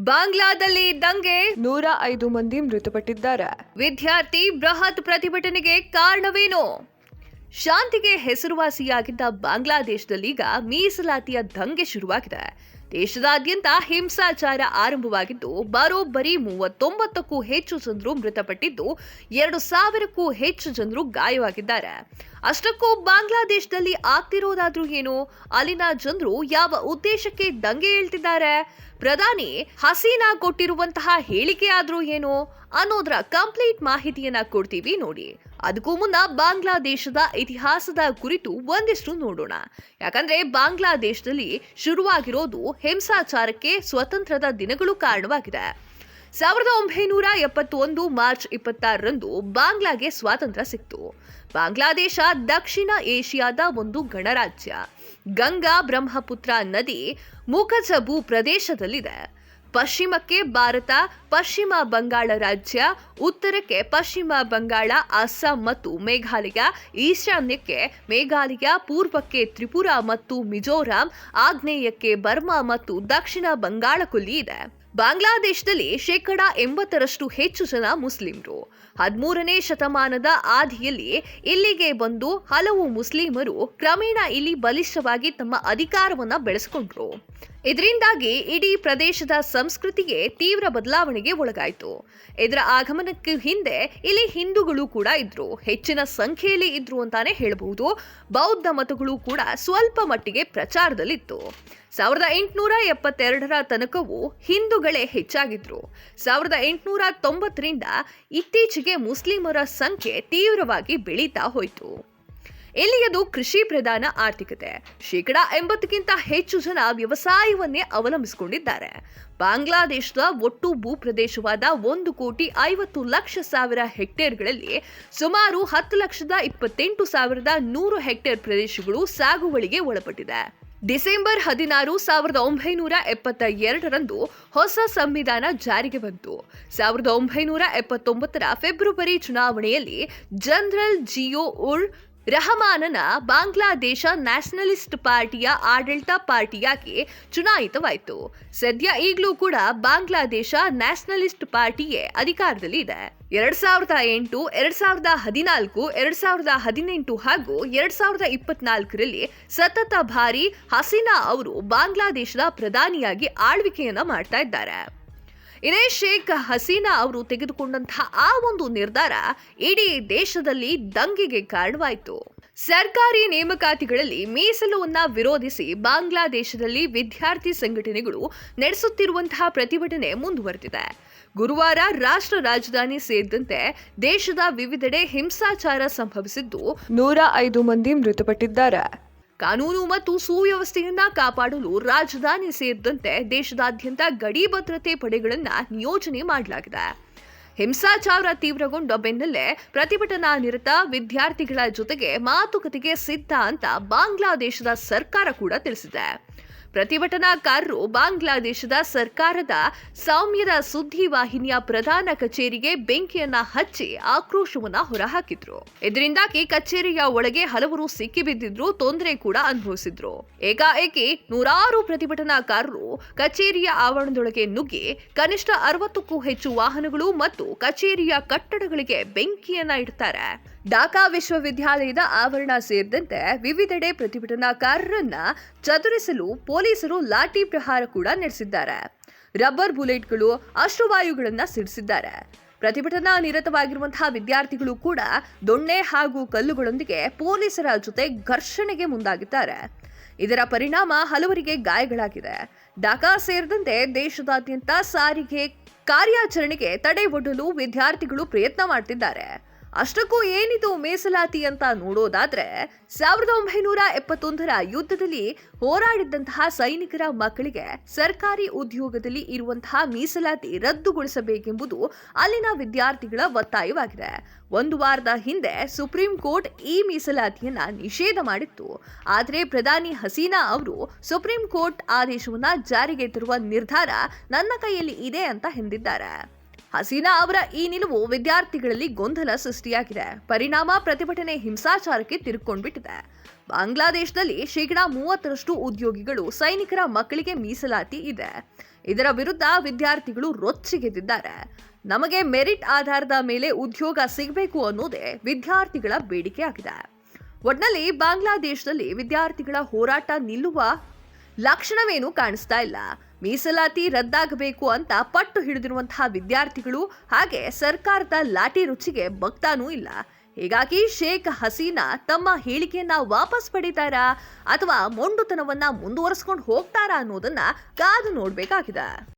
ಬಾಂಗ್ಲಾದಲ್ಲಿ ದಂಗೆ ನೂರ ಐದು ಮಂದಿ ಮೃತಪಟ್ಟಿದ್ದಾರೆ. ವಿದ್ಯಾರ್ಥಿ ಬೃಹತ್ ಪ್ರತಿಭಟನೆಗೆ ಕಾರಣವೇನು? ಶಾಂತಿಗೆ ಹೆಸರುವಾಸಿಯಾಗಿದ್ದ ಬಾಂಗ್ಲಾದೇಶದಲ್ಲೀಗ ಮೀಸಲಾತಿಯ ದಂಗೆ ಶುರುವಾಗಿದೆ. ದೇಶದಾದ್ಯಂತ ಹಿಂಸಾಚಾರ ಆರಂಭವಾಗಿದ್ದು, ಬರೋಬ್ಬರಿ ಮೂವತ್ತೊಂಬತ್ತಕ್ಕೂ ಹೆಚ್ಚು ಜನರು ಮೃತಪಟ್ಟಿದ್ದು, ಎರಡು ಸಾವಿರಕ್ಕೂ ಹೆಚ್ಚು ಜನರು ಗಾಯವಾಗಿದ್ದಾರೆ. ಅಷ್ಟಕ್ಕೂ ಬಾಂಗ್ಲಾದೇಶದಲ್ಲಿ ಆಗ್ತಿರೋದಾದ್ರೂ ಏನು? ಅಲ್ಲಿನ ಜನರು ಯಾವ ಉದ್ದೇಶಕ್ಕೆ ದಂಗೆ ಹೇಳ್ತಿದ್ದಾರೆ ಪ್ರಧಾನಿ ಹಸೀನಾ ಕೊಟ್ಟಿರುವಂತಹ ಹೇಳಿಕೆ ಆದ್ರೂ ಏನು? ಅನ್ನೋದ್ರ ಕಂಪ್ಲೀಟ್ ಮಾಹಿತಿಯನ್ನ ಕೊಡ್ತೀವಿ ನೋಡಿ. ಅದಕ್ಕೂ ಮುನ್ನ ಬಾಂಗ್ಲಾದೇಶದ ಇತಿಹಾಸದ ಕುರಿತು ಒಂದಿಷ್ಟು ನೋಡೋಣ. ಯಾಕಂದ್ರೆ ಬಾಂಗ್ಲಾದೇಶದಲ್ಲಿ ಶುರುವಾಗಿರೋದು ಹಿಂಸಾಚಾರಕ್ಕೆ ಸ್ವತಂತ್ರದ ದಿನಗಳು ಕಾರಣವಾಗಿದೆ. ಸಾವಿರದ ಒಂಬೈನೂರ ಎಪ್ಪತ್ತೊಂದು ಮಾರ್ಚ್ ಇಪ್ಪತ್ತಾರರಂದು ಬಾಂಗ್ಲಾಗೆ ಸ್ವಾತಂತ್ರ್ಯ ಸಿಕ್ತು. ಬಾಂಗ್ಲಾದೇಶ ದಕ್ಷಿಣ ಏಷ್ಯಾದ ಒಂದು ಗಣರಾಜ್ಯ. ಗಂಗಾ ಬ್ರಹ್ಮಪುತ್ರ ನದಿ ಮುಖಜಬು ಪ್ರದೇಶದಲ್ಲಿದೆ. ಪಶ್ಚಿಮಕ್ಕೆ ಭಾರತ, ಪಶ್ಚಿಮ ಬಂಗಾಳ ರಾಜ್ಯ, ಉತ್ತರಕ್ಕೆ ಪಶ್ಚಿಮ ಬಂಗಾಳ, ಅಸ್ಸಾಂ ಮತ್ತು ಮೇಘಾಲಯ, ಈಶಾನ್ಯಕ್ಕೆ ಮೇಘಾಲಯ, ಪೂರ್ವಕ್ಕೆ ತ್ರಿಪುರ ಮತ್ತು ಮಿಜೋರಾಂ, ಆಗ್ನೇಯಕ್ಕೆ ಬರ್ಮಾ ಮತ್ತು ದಕ್ಷಿಣ ಬಂಗಾಳ ಕೊಲ್ಲಿ ಇದೆ. ಬಾಂಗ್ಲಾದೇಶದಲ್ಲಿ ಶೇಕಡ ಎಂಬತ್ತರಷ್ಟು ಹೆಚ್ಚು ಜನ ಮುಸ್ಲಿಮರು. ಹದಿಮೂರನೇ ಶತಮಾನದ ಆದಿಯಲ್ಲಿ ಇಲ್ಲಿಗೆ ಬಂದು ಹಲವು ಮುಸ್ಲಿಮರು ಕ್ರಮೇಣ ಇಲ್ಲಿ ಬಲಿಷ್ಠವಾಗಿ ತಮ್ಮ ಅಧಿಕಾರವನ್ನು ಬೆಳೆಸಿಕೊಂಡ್ರು. ಇದರಿಂದಾಗಿ ಇಡೀ ಪ್ರದೇಶದ ಸಂಸ್ಕೃತಿಗೆ ತೀವ್ರ ಬದಲಾವಣೆಗೆ ಒಳಗಾಯಿತು. ಇದರ ಆಗಮನಕ್ಕೆ ಹಿಂದೆ ಇಲ್ಲಿ ಹಿಂದೂಗಳು ಕೂಡ ಇದ್ರು. ಹೆಚ್ಚಿನ ಸಂಖ್ಯೆಯಲ್ಲಿ ಇದ್ರು ಅಂತಾನೆ ಹೇಳಬಹುದು. ಬೌದ್ಧ ಮತಗಳು ಕೂಡ ಸ್ವಲ್ಪ ಮಟ್ಟಿಗೆ ಪ್ರಚಾರದಲ್ಲಿತ್ತು. ಸಾವಿರದ ಎಂಟುನೂರ ಎಪ್ಪತ್ತೆರಡರ ತನಕವೂ ಹಿಂದೂಗಳೇ ಹೆಚ್ಚಾಗಿದ್ರು. ಸಾವಿರದ ಎಂಟುನೂರ ತೊಂಬತ್ತರಿಂದ ಇತ್ತೀಚೆಗೆ ಮುಸ್ಲಿಮರ ಸಂಖ್ಯೆ ತೀವ್ರವಾಗಿ ಬೆಳೀತಾ ಹೋಯಿತು. ಇಲ್ಲಿಯದು ಕೃಷಿ ಪ್ರಧಾನ ಆರ್ಥಿಕತೆ? ಶೇಕಡ ಎಂಬತ್ತಕ್ಕಿಂತ ಹೆಚ್ಚು ಜನ ವ್ಯವಸಾಯವನ್ನೇ ಅವಲಂಬಿಸಿಕೊಂಡಿದ್ದಾರೆ. ಬಾಂಗ್ಲಾದೇಶದ ಒಟ್ಟು ಭೂಪ್ರದೇಶವಾದ ಒಂದು ಕೋಟಿ ಐವತ್ತು ಲಕ್ಷ ಸಾವಿರ ಹೆಕ್ಟೇರ್ಗಳಲ್ಲಿ ಸುಮಾರು ಹತ್ತು ಲಕ್ಷದ ಇಪ್ಪತ್ತೆಂಟು ಸಾವಿರದ ನೂರು ಹೆಕ್ಟೇರ್ ಪ್ರದೇಶಗಳು ಸಾಗುವಳಿಗೆ ಒಳಪಟ್ಟಿದೆ. ಡಿಸೆಂಬರ್ ಹದಿನಾರು ಸಾವಿರದ ಒಂಬೈನೂರ ಎಪ್ಪತ್ತ ಎರಡರಂದು ಹೊಸ ಸಂವಿಧಾನ ಜಾರಿಗೆ ಬಂತು. ಸಾವಿರದ ಒಂಬೈನೂರ ಎಪ್ಪತ್ತೊಂಬತ್ತರ ಫೆಬ್ರವರಿ ಚುನಾವಣೆಯಲ್ಲಿ ಜನರಲ್ ಜಿಯೋ ಉರ್ ರಹಮಾನನ ಬಾಂಗ್ಲಾದೇಶ ನ್ಯಾಷನಲಿಸ್ಟ್ ಪಾರ್ಟಿಯ ಆಡಳಿತ ಪಾರ್ಟಿಯಾಗಿ ಚುನಾಯಿತವಾಯಿತು. ಸದ್ಯ ಈಗಲೂ ಕೂಡ ಬಾಂಗ್ಲಾದೇಶ ನ್ಯಾಷನಲಿಸ್ಟ್ ಪಾರ್ಟಿಯೇ ಅಧಿಕಾರದಲ್ಲಿ ಇದೆ ಎರಡ್ ಸಾವಿರದ ಎಂಟು, ಎರಡ್ ಸಾವಿರದ ಹದಿನಾಲ್ಕು, ಎರಡ್ ಸಾವಿರದ ಹದಿನೆಂಟು ಹಾಗೂ ಎರಡ್ ಸಾವಿರದ ಇಪ್ಪತ್ನಾಲ್ಕರಲ್ಲಿ ಸತತ ಬಾರಿ ಹಸೀನಾ ಅವರು ಬಾಂಗ್ಲಾದೇಶದ ಪ್ರಧಾನಿಯಾಗಿ ಆಳ್ವಿಕೆಯನ್ನ ಮಾಡ್ತಾ ಇದ್ದಾರೆ. ಇದೇ ಶೇಖ್ ಹಸೀನಾ ಅವರು ತೆಗೆದುಕೊಂಡಂತಹ ಆ ಒಂದು ನಿರ್ಧಾರ ಇಡೀ ದೇಶದಲ್ಲಿ ದಂಗೆಗೆ ಕಾರಣವಾಯಿತು. ಸರ್ಕಾರಿ ನೇಮಕಾತಿಗಳಲ್ಲಿ ಮೀಸಲುವನ್ನ ವಿರೋಧಿಸಿ ಬಾಂಗ್ಲಾದೇಶದಲ್ಲಿ ವಿದ್ಯಾರ್ಥಿ ಸಂಘಟನೆಗಳು ನಡೆಸುತ್ತಿರುವಂತಹ ಪ್ರತಿಭಟನೆ ಮುಂದುವರೆದಿದೆ. ಗುರುವಾರ ರಾಷ್ಟ್ರ ರಾಜಧಾನಿ ಸೇರಿದಂತೆ ದೇಶದ ವಿವಿಧೆಡೆ ಹಿಂಸಾಚಾರ ಸಂಭವಿಸಿದ್ದು ನೂರ ಐದು ಮಂದಿ ಮೃತಪಟ್ಟಿದ್ದಾರೆ. ಕಾನೂನು ಮತ್ತು ಸುವ್ಯವಸ್ಥೆಯನ್ನ ಕಾಪಾಡಲು ರಾಜಧಾನಿ ಸೇರಿದಂತೆ ದೇಶದಾದ್ಯಂತ ಗಡಿ ಭದ್ರತೆ ಪಡೆಗಳನ್ನ ನಿಯೋಜನೆ ಮಾಡಲಾಗಿದೆ. ಹಿಂಸಾಚಾರ ತೀವ್ರಗೊಂಡ ಬೆನ್ನಲ್ಲೇ ಪ್ರತಿಭಟನಾ ನಿರತ ವಿದ್ಯಾರ್ಥಿಗಳ ಜೊತೆಗೆ ಮಾತುಕತೆಗೆ ಸಿದ್ಧ ಅಂತ ಬಾಂಗ್ಲಾದೇಶದ ಸರ್ಕಾರ ಕೂಡ ತಿಳಿಸಿದೆ. ಪ್ರತಿಭಟನಾಕಾರರು ಬಾಂಗ್ಲಾದೇಶದ ಸರ್ಕಾರದ ಸೌಮ್ಯದ ಸುದ್ದಿ ವಾಹಿನಿಯ ಪ್ರಧಾನ ಕಚೇರಿಗೆ ಬೆಂಕಿಯನ್ನ ಹಚ್ಚಿ ಆಕ್ರೋಶವನ್ನ ಹೊರಹಾಕಿದ್ರು. ಇದರಿಂದಾಗಿ ಕಚೇರಿಯ ಒಳಗೆ ಹಲವರು ಸಿಕ್ಕಿಬಿದ್ದಿದ್ರು, ತೊಂದರೆ ಕೂಡ ಅನುಭವಿಸಿದ್ರು. ಏಕಾಏಕಿ ನೂರಾರು ಪ್ರತಿಭಟನಾಕಾರರು ಕಚೇರಿಯ ಆವರಣದೊಳಗೆ ನುಗ್ಗಿ, ಕನಿಷ್ಠ ಅರವತ್ತಕ್ಕೂ ಹೆಚ್ಚು ವಾಹನಗಳು ಮತ್ತು ಕಚೇರಿಯ ಕಟ್ಟಡಗಳಿಗೆ ಬೆಂಕಿಯನ್ನ ಇಡ್ತಾರೆ. ಢಾಕಾ ವಿಶ್ವವಿದ್ಯಾಲಯದ ಆವರಣ ಸೇರಿದಂತೆ ವಿವಿಧೆಡೆ ಪ್ರತಿಭಟನಾಕಾರರನ್ನ ಚದುರಿಸಲು ಪೊಲೀಸರು ಲಾಠಿ ಪ್ರಹಾರ ಕೂಡ ನಡೆಸಿದ್ದಾರೆ. ರಬ್ಬರ್ ಬುಲೆಟ್ಗಳು ಅಶ್ರುವಾಯುಗಳನ್ನು ಸಿಡಿಸಿದ್ದಾರೆ. ಪ್ರತಿಭಟನಾ ನಿರತವಾಗಿರುವಂತಹ ವಿದ್ಯಾರ್ಥಿಗಳು ಕೂಡ ದೊಣ್ಣೆ ಹಾಗೂ ಕಲ್ಲುಗಳೊಂದಿಗೆ ಪೊಲೀಸರ ಜೊತೆ ಘರ್ಷಣೆಗೆ ಮುಂದಾಗಿದ್ದಾರೆ. ಇದರ ಪರಿಣಾಮ ಹಲವರಿಗೆ ಗಾಯಗಳಾಗಿದೆ. ಢಾಕಾ ಸೇರಿದಂತೆ ದೇಶದಾದ್ಯಂತ ಸಾರಿಗೆ ಕಾರ್ಯಾಚರಣೆಗೆ ತಡೆ ಒಡ್ಡಲು ವಿದ್ಯಾರ್ಥಿಗಳು ಪ್ರಯತ್ನ ಮಾಡ್ತಿದ್ದಾರೆ. ಅಷ್ಟಕ್ಕೂ ಏನಿದು ಮೀಸಲಾತಿ ಅಂತ ನೋಡೋದಾದ್ರೆ ಸಾವಿರದ ಒಂಬೈನೂರ ಎಪ್ಪತ್ತೊಂದರ ಯುದ್ಧದಲ್ಲಿ ಹೋರಾಡಿದ್ದಂತಹ ಸೈನಿಕರ ಮಕ್ಕಳಿಗೆ ಸರ್ಕಾರಿ ಉದ್ಯೋಗದಲ್ಲಿ ಇರುವಂತಹ ಮೀಸಲಾತಿ ರದ್ದುಗೊಳಿಸಬೇಕೆಂಬುದು ಅಲ್ಲಿನ ವಿದ್ಯಾರ್ಥಿಗಳ ಒತ್ತಾಯವಾಗಿದೆ. ಒಂದು ವಾರದ ಹಿಂದೆ ಸುಪ್ರೀಂ ಕೋರ್ಟ್ ಈ ಮೀಸಲಾತಿಯನ್ನ ನಿಷೇಧ ಮಾಡಿತ್ತು. ಆದರೆ ಪ್ರಧಾನಿ ಹಸೀನಾ ಅವರು ಸುಪ್ರೀಂ ಕೋರ್ಟ್ ಆದೇಶವನ್ನ ಜಾರಿಗೆ ತರುವ ನಿರ್ಧಾರ ನನ್ನ ಕೈಯಲ್ಲಿ ಇದೆ ಅಂತ ಎಂದಿದ್ದಾರೆ. ಹಸೀನಾ ಅವರ ಈ ನಿಲುವು ವಿದ್ಯಾರ್ಥಿಗಳಲ್ಲಿ ಗೊಂದಲ ಸೃಷ್ಟಿಯಾಗಿದೆ. ಪರಿಣಾಮ, ಪ್ರತಿಭಟನೆ, ಹಿಂಸಾಚಾರಕ್ಕೆ ತಿರುಕೊಂಡ್ಬಿಟ್ಟಿದೆ. ಬಾಂಗ್ಲಾದೇಶದಲ್ಲಿ ಶೇಕಡಾ ಮೂವತ್ತರಷ್ಟು ಉದ್ಯೋಗಿಗಳು ಸೈನಿಕರ ಮಕ್ಕಳಿಗೆ ಮೀಸಲಾತಿ ಇದೆ. ಇದರ ವಿರುದ್ಧ ವಿದ್ಯಾರ್ಥಿಗಳು ರೊಚ್ಚಿಗೆದ್ದಿದ್ದಾರೆ. ನಮಗೆ ಮೆರಿಟ್ ಆಧಾರದ ಮೇಲೆ ಉದ್ಯೋಗ ಸಿಗಬೇಕು ಅನ್ನೋದೇ ವಿದ್ಯಾರ್ಥಿಗಳ ಬೇಡಿಕೆ ಆಗಿದೆ ಒಟ್ನಲ್ಲಿ ಬಾಂಗ್ಲಾದೇಶದಲ್ಲಿ ವಿದ್ಯಾರ್ಥಿಗಳ ಹೋರಾಟ ನಿಲ್ಲುವ ಲಕ್ಷಣವೇನೂ ಕಾಣಿಸ್ತಾ ಇಲ್ಲ. ಮೀಸಲಾತಿ ರದ್ದಾಗಬೇಕು ಅಂತ ಪಟ್ಟು ಹಿಡಿದಿರುವಂತಹ ವಿದ್ಯಾರ್ಥಿಗಳು ಹಾಗೆ ಸರ್ಕಾರದ ಲಾಠಿ ರುಚಿಗೆ ಬಗ್ತಾನೂ ಇಲ್ಲ. ಹೀಗಾಗಿ ಶೇಖ್ ಹಸೀನಾ ತಮ್ಮ ಹೇಳಿಕೆಯನ್ನ ವಾಪಸ್ ಪಡಿತಾರಾ ಅಥವಾ ಮೊಂಡುತನವನ್ನ ಮುಂದುವರಿಸ್ಕೊಂಡು ಹೋಗ್ತಾರಾ ಅನ್ನೋದನ್ನ ಕಾದು ನೋಡ್ಬೇಕಾಗಿದೆ.